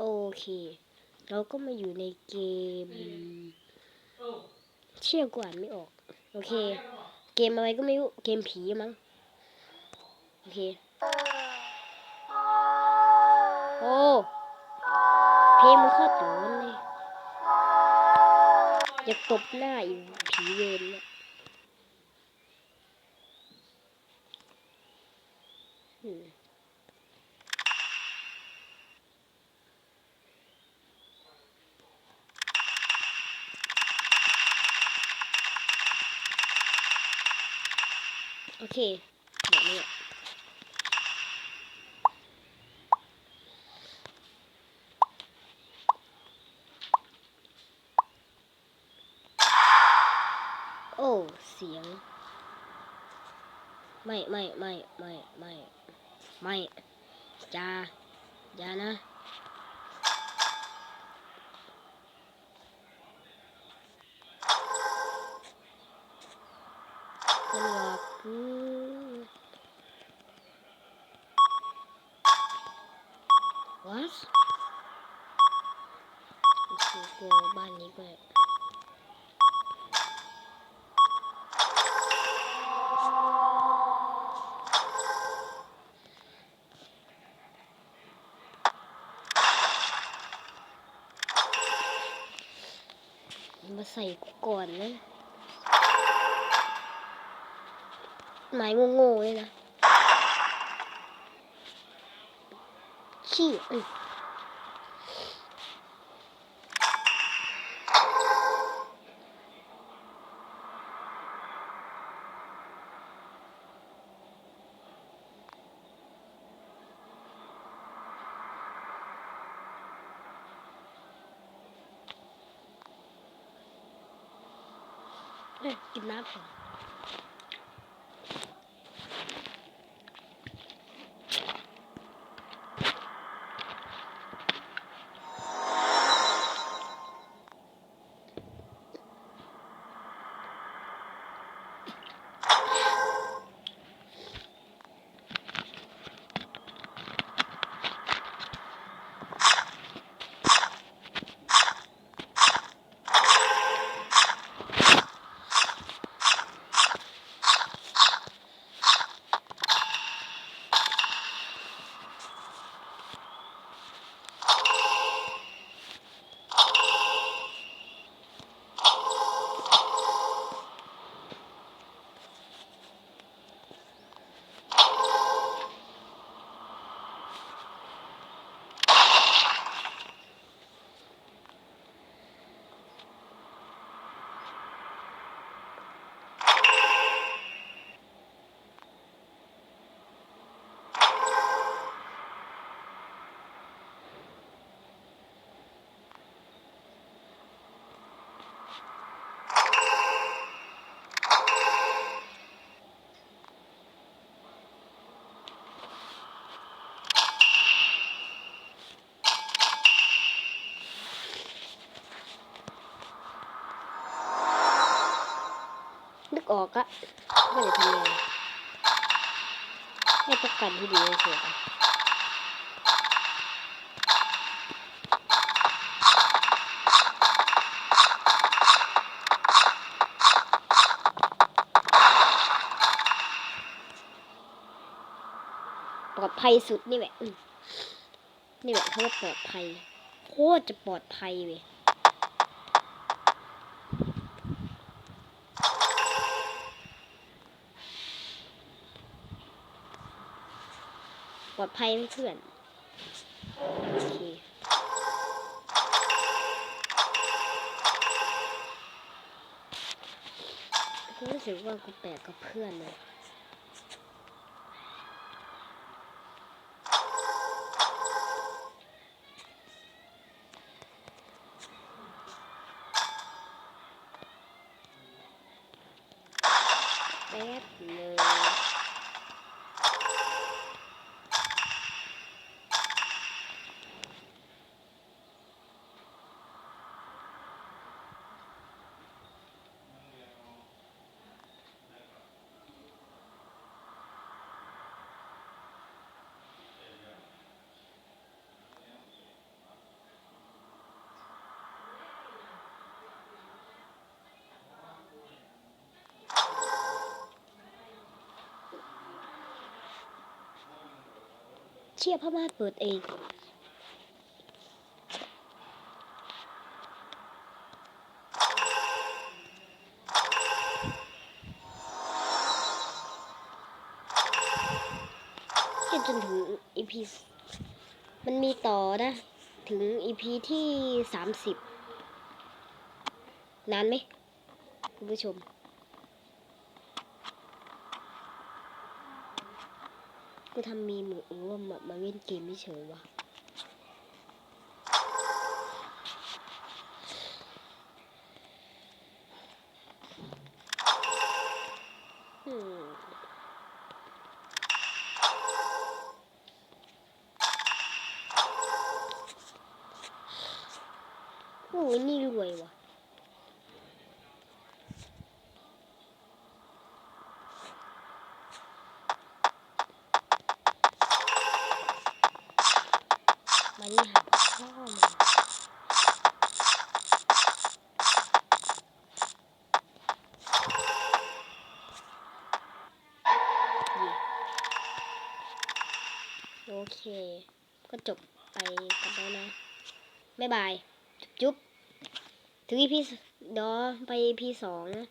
โอเค เราก็มาอยู่ในเกม เชี่ยกว่าอ่านไม่ออก โอเค เกมอะไรก็ไม่รู้ เกมผีมั้ง โอเค โอ้เพลงมันโคตรหลอนเลย อยากตบหน้าอีผีเวรเนี่ยอืม โอเคแบบนี้อะโอ้เสียง ไม่ไม่ไม่ไม่ไม่ไม่จ้าอย่านะมันหลอกกู วัสโอ้โหกลัวบ้านนี้ก็ได้มาใส่กูก่อนนะ ไม้โง่ๆเลยนะขี้เอ้ยเอ้ยกินน้ำก่อน ออกอะไม่ได้ทำเลยให้ประกันที่ดีที่สุดอะปลอดภัยสุดนี่แหละนี่แหละเขาว่าปลอดภัย โคตรจะปลอดภัยเว้ย ปลอดภัยเพื่อนโอเคกูรู้สึกว่ากูแปลกกับเพื่อนเลยแป๊บเลย ชี่ยพม่าเปิดเองเล่นจนถึง EP มันมีต่อนะ ถึง EP ที่สามสิบนานไหมคุณผู้ชม กูทำมีหมูว่ามมาเล่นเกมไม่เฉยวะอืมโอ้ยนี่รวยว่ะานี่หาพ่อมาโอเค ก็จบไปกันแล้วนะ บ๊ายบาย จุ๊บๆถึง EP สเดี๋ยวไป EP สองนะ